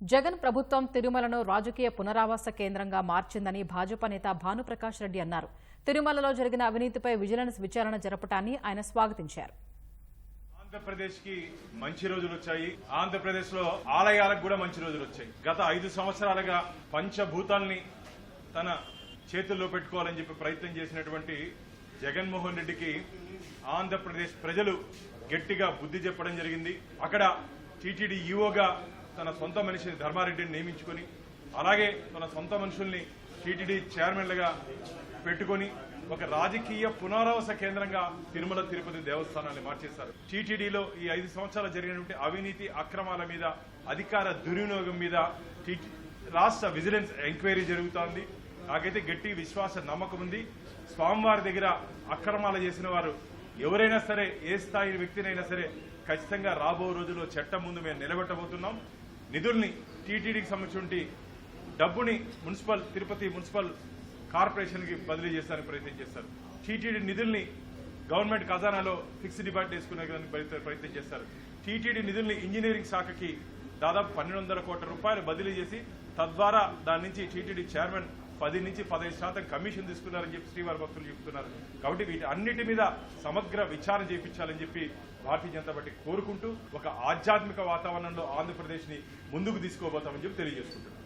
జగన్ ప్రభుత్వం తిరుమలను రాజకీయ పునరావాస కేంద్రంగా మార్చిందని భాజపా నేత భానుప్రకాష్ రెడ్డి అన్నారు. తిరుమలలో జరిగిన అవినీతిపై విజిలెన్స్ విచారణ జరపటాన్ని ఆయన స్వాగతించారు. ఆంధ్రప్రదేశ్కి మంచి రోజులు వచ్చాయి. ఆంధ్రప్రదేశ్లో ఆలయాలకు కూడా మంచి రోజులు వచ్చాయి. గత ఐదు సంవత్సరాలుగా పంచభూతాల్ని తన చేతుల్లో పెట్టుకోవాలని చెప్పి ప్రయత్నం చేసినటువంటి జగన్మోహన్ రెడ్డికి ఆంధ్రప్రదేశ్ ప్రజలు గట్టిగా బుద్ధి చెప్పడం జరిగింది. అక్కడ టీటీడీ ఈఓగా తన సొంత మనిషిని ధర్మారెడ్డిని నియమించుకొని అలాగే తన సొంత మనుషుల్ని టీటీడీ చైర్మన్లుగా పెట్టుకొని ఒక రాజకీయ పునరావాస కేంద్రంగా తిరుమల తిరుపతి దేవస్థానాన్ని మార్చేశారు. టీటీడీలో ఈ ఐదు సంవత్సరాలు జరిగినటువంటి అవినీతి అక్రమాల మీద అధికార దుర్వినియోగం మీద రాష్ట్ర విజిలెన్స్ ఎంక్వైరీ జరుగుతోంది. నాకైతే గట్టి విశ్వాస నమ్మకం ఉంది స్వామివారి దగ్గర అక్రమాలు చేసిన వారు ఎవరైనా సరే ఏ స్థాయి వ్యక్తినైనా సరే ఖచ్చితంగా రాబో రోజుల్లో చట్టం ముందు మేము నిలబెట్టబోతున్నాం. నిధుల్ని టీటీడీకి సంబంధించి డబ్బుని మున్సిపల్ తిరుపతి మున్సిపల్ కార్పొరేషన్కి బదిలీ చేస్తానికి ప్రయత్నం చేస్తారు. టీటీడీ నిధుల్ని గవర్నమెంట్ ఖజానాలో ఫిక్స్డ్ డిపాజిట్ వేసుకునే ప్రయత్నం ప్రయత్నం చేస్తారు. టీటీడీ నిధుల్ని ఇంజనీరింగ్ శాఖకి దాదాపు పన్నెండు వందల కోట్ల రూపాయలు బదిలీ చేసి తద్వారా దాని నుంచి టీటీడీ చైర్మన్ పది నుంచి పదహైదు శాతం కమిషన్ తీసుకున్నారని చెప్పి శ్రీవారి భక్తులు చెప్తున్నారు. కాబట్టి వీటి అన్నిటి మీద సమగ్ర విచారణ చేయించాలని చెప్పి భారతీయ జనతా పార్టీ కోరుకుంటూ ఒక ఆధ్యాత్మిక వాతావరణంలో ఆంధ్రప్రదేశ్ని ముందుకు తీసుకోబోతామని చెప్పి తెలియజేసుకుంటున్నారు